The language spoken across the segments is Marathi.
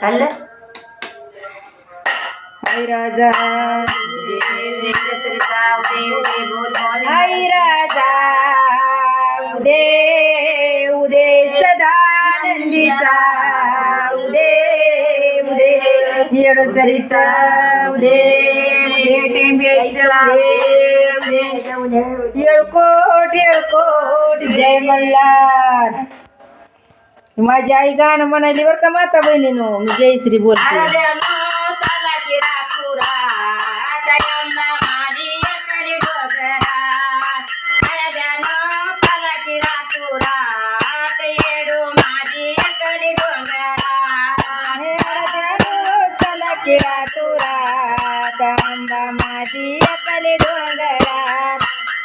चाललं? आई राजा आई राजा उदे उदे सदानंदीचा उदे उदे येडोसरीचा उदे उदे टेंब्याचा उदे उदे येळकोट येळकोट जय मल्हार. माझी आई गाणं म्हणाली बरं का माता बहिणीनो मी जयश्री बोलते चला किरा तुरा तांबा माझी अकली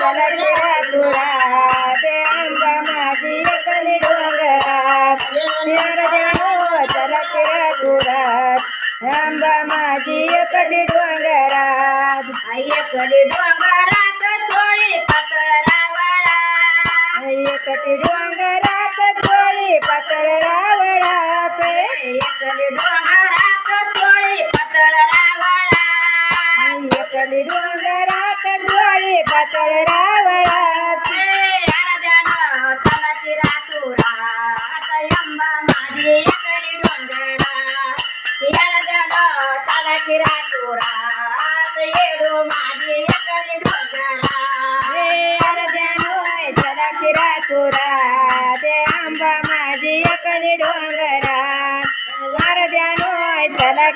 चला किरा तुरा ते आंबा माझी एकली डोंगरात हरद्यानो चला किरा तुरा आंबा माझी एकली डोंगरात कडी डोंगरात थोडी पातळ रावळा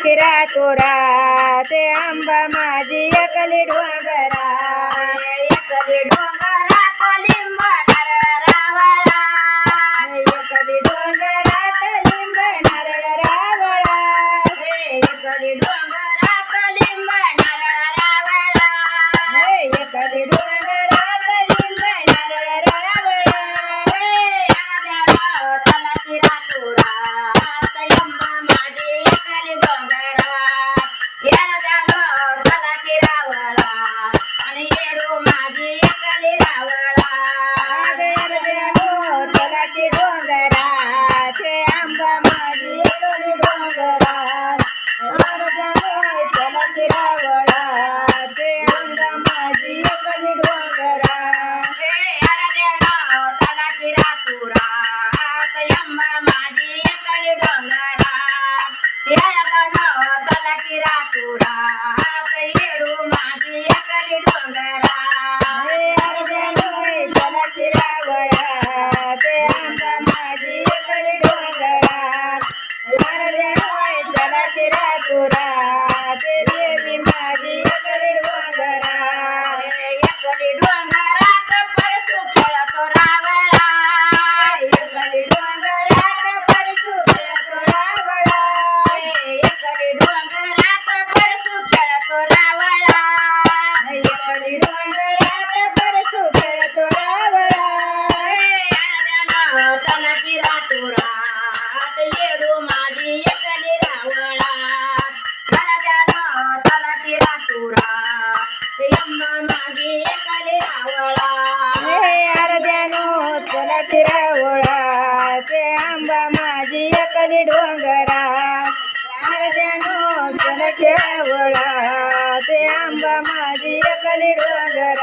किरा तुरा ते आंबा माझी एकली डोंगरात एकली डोंगरात लिंब रावळा हे एकली डोंगरात माझी एकली डोंगरात अर्ध्यानो केवळा ते आंबा माझी एकली डोंगर